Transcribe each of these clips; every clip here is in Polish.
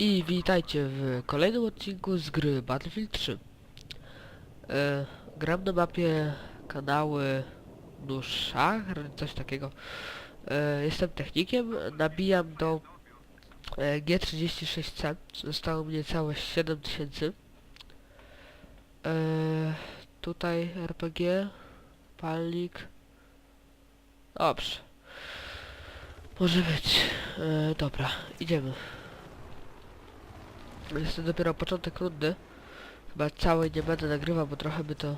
I witajcie w kolejnym odcinku z gry Battlefield 3. E, gram na mapie kanały Nuszach, coś takiego. E, jestem technikiem, nabijam do e, G36C. Zostało mnie całe 7000. E, tutaj RPG, palnik. Dobrze. Może być. Dobra, idziemy. Jest to dopiero początek rundy. Chyba całej nie będę nagrywał, bo trochę by to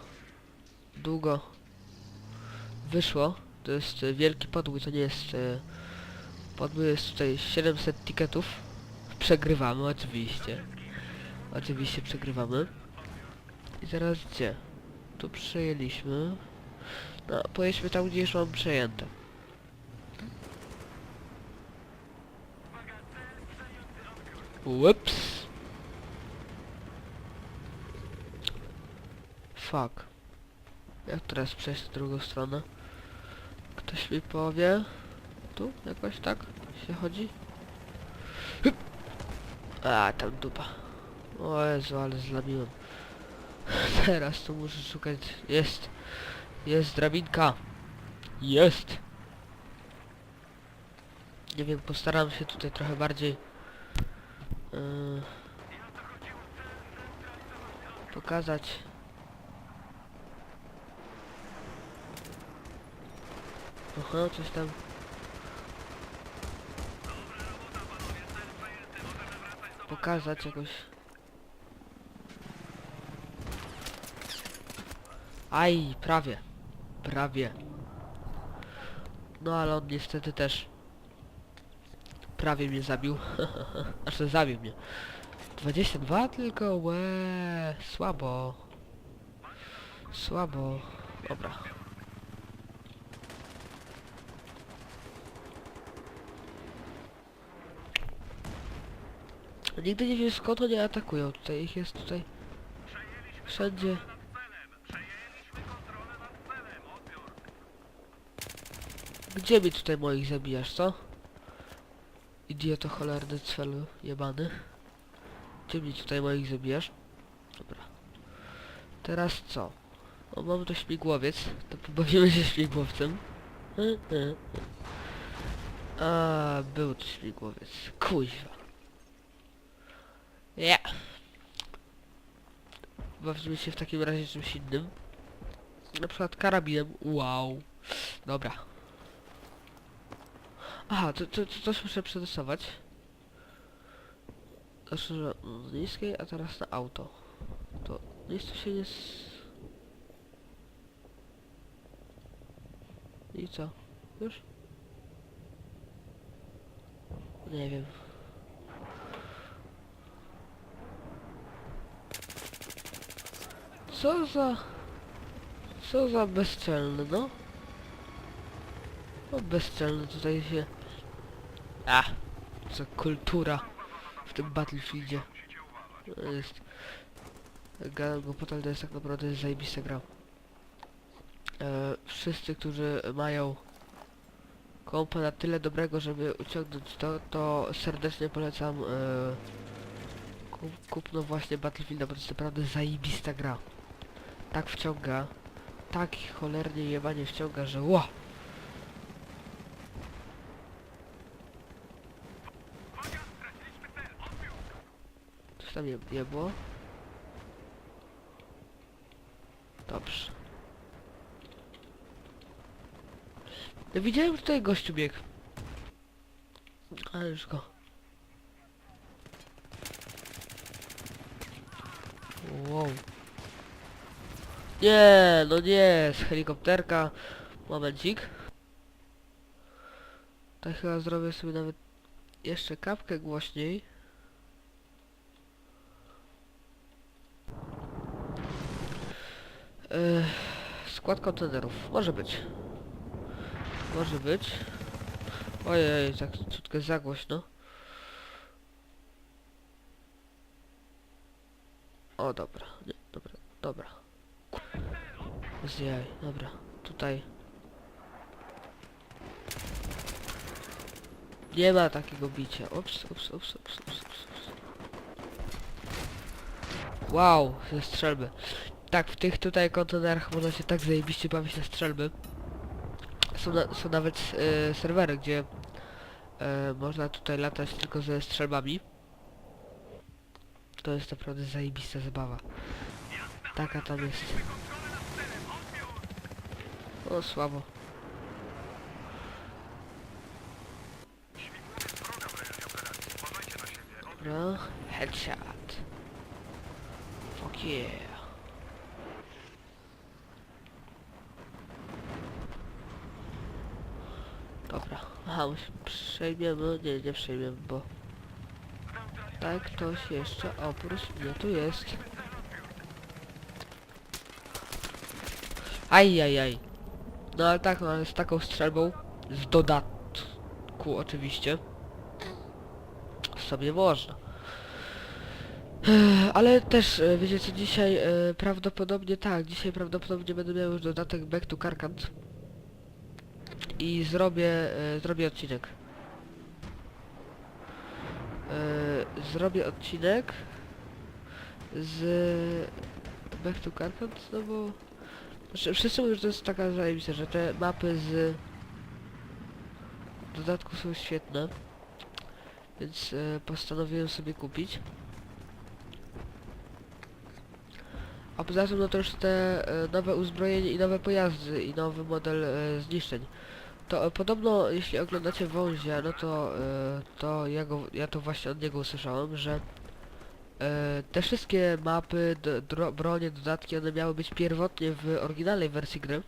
długo wyszło. To jest e, wielki podbój, to nie jest e, podbój, jest tutaj 700 tiketów. Przegrywamy oczywiście. Oczywiście przegrywamy. I teraz gdzie? Tu przejęliśmy. No, pojedźmy tam, gdzie już mam przejęte. Ups. Fuck. Jak teraz przejść w drugą stronę? Ktoś mi powie? Tu? Jakoś tak się chodzi? Hyp. A, tam dupa. O Jezu, ale zlamiłem. Teraz tu muszę szukać. Jest. Jest drabinka. Jest. Nie wiem, postaram się tutaj trochę bardziej yy, pokazać Aha, coś tam. Pokazać jakoś. Aj, prawie. Prawie. No ale on niestety też prawie mnie zabił. Znaczy zabił mnie. 22 tylko, łe, słabo. Słabo. Dobra. Nigdy nie wiem skąd oni atakują. Tutaj ich jest tutaj wszędzie. Gdzie mi tutaj moich zabijasz, co? Idioto cholerny celu jebany. Ty mnie tutaj moich zabijasz? Dobra. Teraz co? O, mam to śmigłowiec. To pobawimy się śmigłowcem. A, był to śmigłowiec. Kuźwa. Ja. Bawimy się w takim razie czymś innym. Na przykład karabinem. Wow. Dobra. Aha, to, to, to coś muszę przetestować. Znaczy, z niskiej, a teraz na auto. To nic tu się nie... S... I co? Już? Nie wiem. Co za... Co za bezczelny, no? No bezczelny tutaj się... A, co kultura w tym Battlefieldzie. To jest... Gadam go potem, to jest tak naprawdę zajebista gra. E, wszyscy, którzy mają kompa na tyle dobrego, żeby uciągnąć to, to serdecznie polecam e, kup, kupno właśnie Battlefielda, bo to jest naprawdę zajebista gra. Tak wciąga, tak cholernie jebanie wciąga, że ła! Coś tam je było? Dobrze. No widziałem tutaj gościu bieg. Ale już go. Wow. Nie, no nie, z helikopterka. Momencik. Tak chyba zrobię sobie nawet jeszcze kapkę głośniej. Yy, skład kontenerów. Może być. Może być. Ojej, tak ciutkę za głośno. O, dobra. Nie, dobra. Tutaj. Nie ma takiego bicia. Ups, ups, ups, ups, ups, ups. Wow, ze strzelby. Tak, w tych tutaj kontenerach można się tak zajebiście bawić na strzelby. Są, na, są nawet e, serwery, gdzie e, można tutaj latać tylko ze strzelbami. To jest naprawdę zajebista zabawa. Taka tam jest. O, słabo. Dobra, headshot. Fuck yeah. Dobra, aha, przejmiemy, nie, nie przejmiemy, bo... Tak, ktoś jeszcze oprócz mnie tu jest. Ajajaj. No ale tak, no ale z taką strzelbą, z dodatku oczywiście, sobie można. Ale też, e, wiecie co, dzisiaj e, prawdopodobnie tak, dzisiaj prawdopodobnie będę miał już dodatek Back to Karkant i zrobię, e, zrobię odcinek. Zrobię odcinek z Back to Karkant, no bo wszyscy mówią, że to jest taka zajebista, że te mapy z dodatku są świetne, więc e, postanowiłem sobie kupić. A poza tym no to już te e, nowe uzbrojenie i nowe pojazdy i nowy model e, zniszczeń. To e, podobno jeśli oglądacie Wązia, no to, e, to ja, go, ja to właśnie od niego usłyszałem, że e, te wszystkie mapy, dro, bronie, dodatki, one miały być pierwotnie w oryginalnej wersji gry.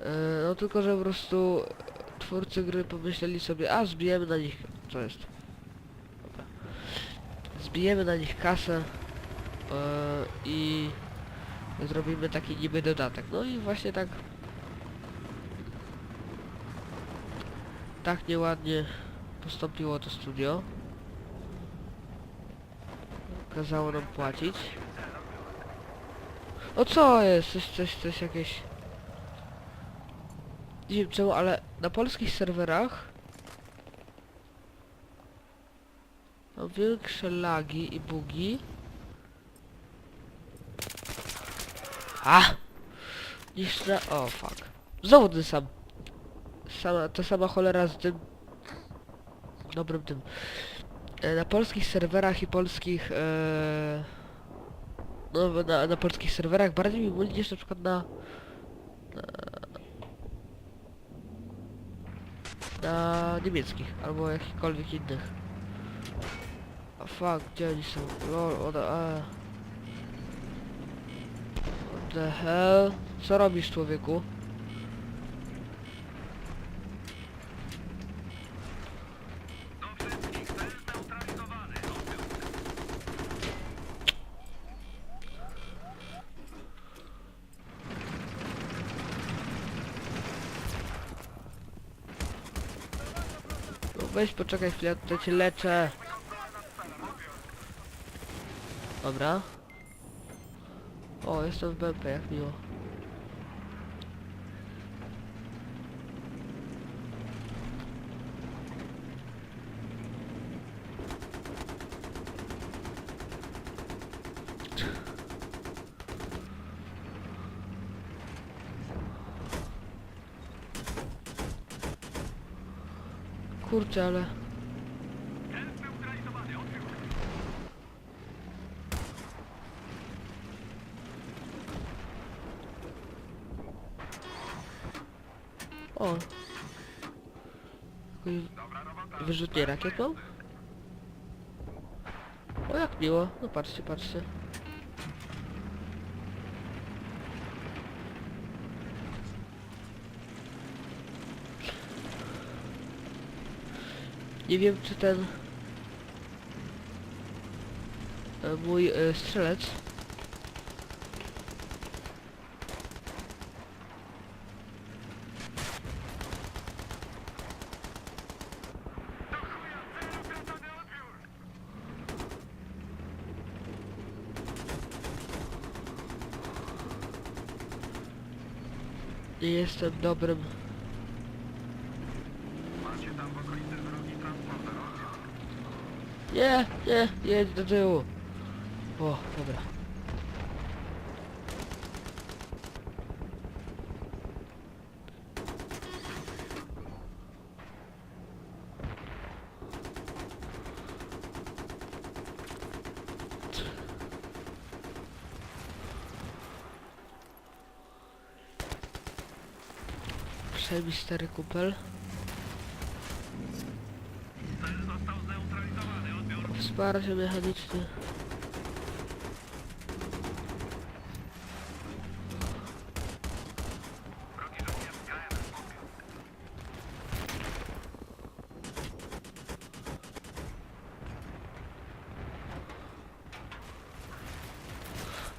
E, no tylko, że po prostu twórcy gry pomyśleli sobie, a zbijemy na nich, co jest? Zbijemy na nich kasę e, i zrobimy taki niby dodatek. No i właśnie tak tak nieładnie postąpiło to studio. Kazało nam płacić. O co jest? Coś, coś, coś jakieś... Nie wiem czemu, ale na polskich serwerach mam większe lagi i bugi. A! Niż na... O, fuck. Znowu ten sam. Sama, ta sama cholera z tym... Dobrym tym. E, na polskich serwerach i polskich... E, no, na, na polskich serwerach bardziej mi muli niż na przykład na... Na, na niemieckich, albo jakichkolwiek innych. A fuck, gdzie oni są? Lol, ona... A. What the hell? Co robisz, człowieku? No weź poczekaj chwilę, to cię leczę. Dobra. O, jestem w BP, jak miło. Kurczę, ale... O. Wyrzutnie rakiet mam? O, jak miło. No patrzcie, patrzcie. Nie wiem, czy ten... e, Mój e, strzelec. Jestem dobrym Nie, nie, jedź do tyłu. O, dobra. Przejmij stary kupel. Wsparcie mechaniczne.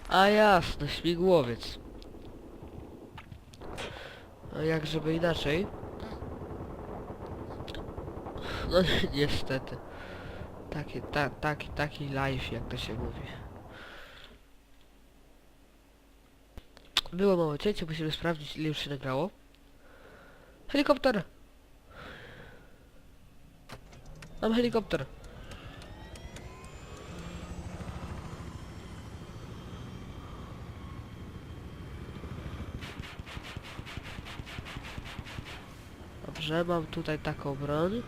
A jasne, śmigłowiec. A jak żeby inaczej? No niestety. Taki, ta, taki, taki live, jak to się mówi. Było mało cięcia, musimy sprawdzić ile już się nagrało. Helikopter! Mam helikopter. Dobrze, mam tutaj taką broń.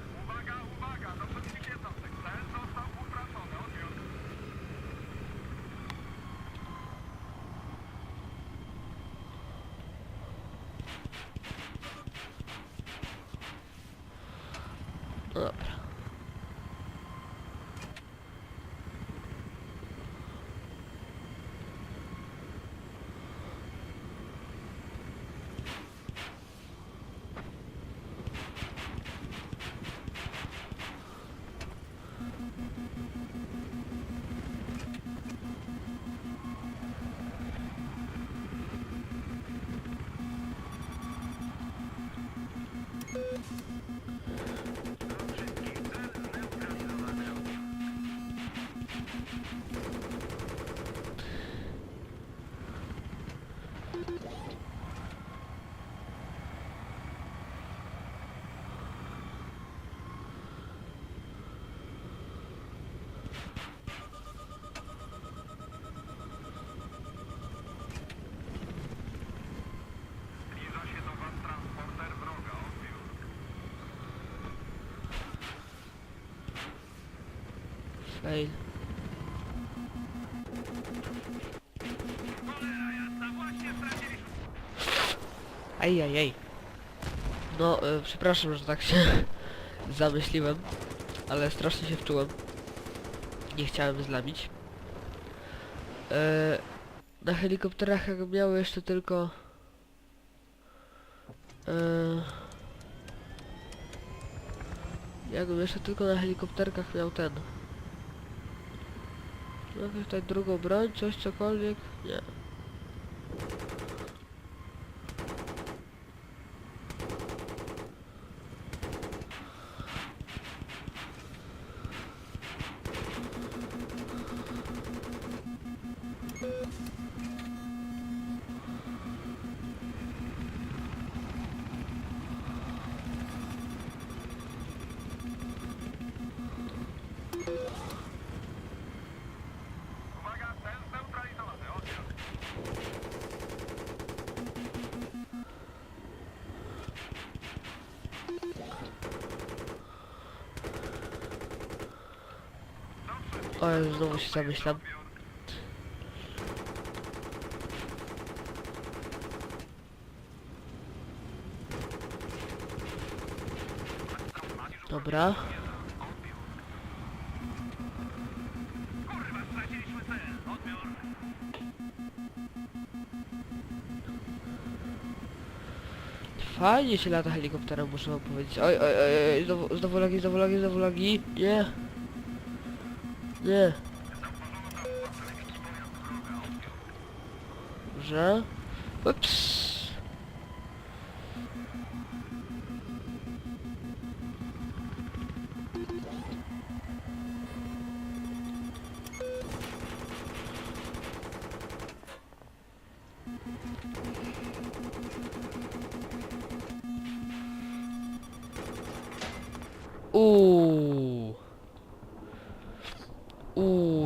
Fail. Ej, ej, ej. No, y, przepraszam, że tak się zamyśliłem, ale strasznie się wczułem. Nie chciałem zlamić. E, na helikopterach jak miały jeszcze tylko... E, jakbym jeszcze tylko na helikopterkach miał ten... Jakąś tutaj drugą broń, coś, cokolwiek? Nie. O, ja znowu się zamyślam. Dobra. Fajnie się lata helikopterem, muszę wam powiedzieć. Oj, oj, oj, oj, znowu, znowu lagi, znowu lagi, znowu lagi. Nie. Nie. Dobrze. Ups.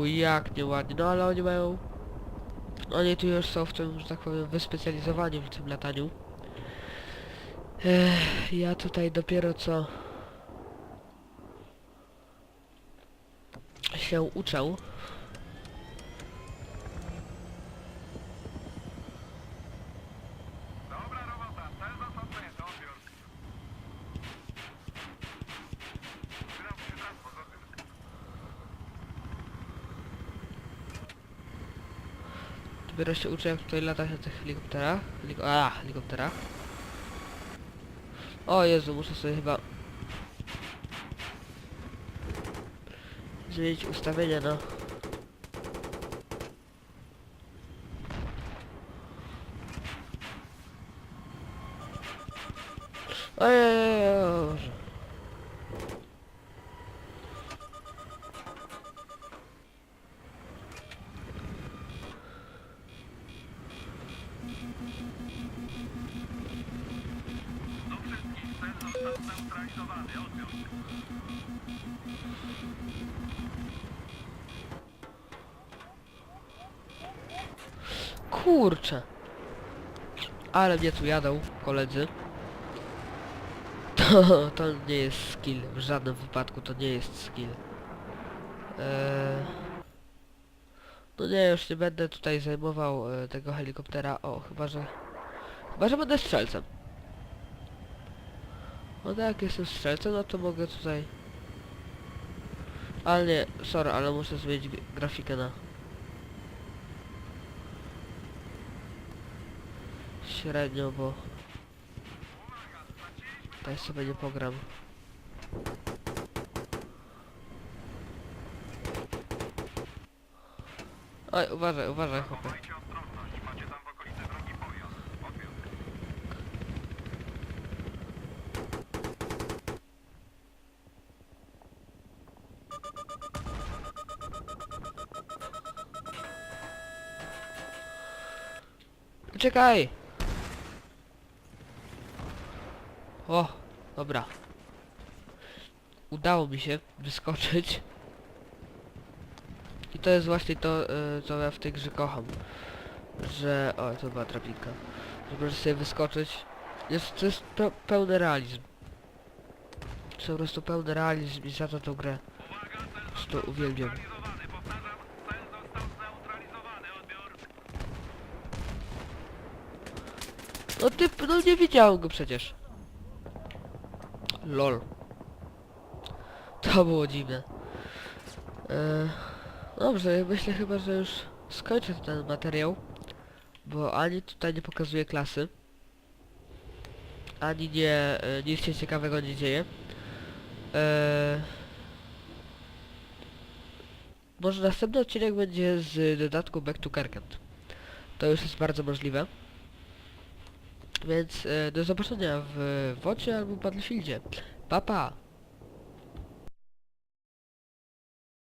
Jak nieładnie, no ale oni mają... Oni tu już są w tym, że tak powiem, wyspecjalizowani w tym lataniu. Ech, ja tutaj dopiero co... się uczę. Dobra robota, cel zasadnięty, odbiór. Trzymam się transport, odbiór. Dopiero się uczę jak tutaj latać na tych helikopterach. Heliko A, helikopterach. O Jezu, muszę sobie chyba... Zmienić ustawienia no. Ojej, Kurczę. Ale mnie tu jadą, koledzy. To, to nie jest skill. W żadnym wypadku to nie jest skill. Eee... No nie, już nie będę tutaj zajmował e, tego helikoptera. O, chyba że... Chyba, że będę strzelcem. No tak, jak jestem strzelcem, no to mogę tutaj... Ale nie, sorry, ale muszę zmienić grafikę na... Średnio, bo... Tutaj sobie nie pogram. Oj, uważaj, uważaj, chłopie. Czekaj! O, dobra. Udało mi się wyskoczyć. I to jest właśnie to, y, co ja w tej grze kocham. Że... O, to była trapinka. Że możesz sobie wyskoczyć. Jest, to jest pe pełny realizm. To jest po prostu pełny realizm i za to tą grę. Po prostu uwielbiam. No ty, no nie widziałem go przecież. Lol. To było dziwne. E, dobrze, myślę chyba, że już skończę ten materiał. Bo ani tutaj nie pokazuje klasy. Ani nie, e, nic się ciekawego nie dzieje. E, może następny odcinek będzie z dodatku Back to Karkent. To już jest bardzo możliwe. Więc e, do zobaczenia w Wocie albo Battlefieldzie. Pa pa!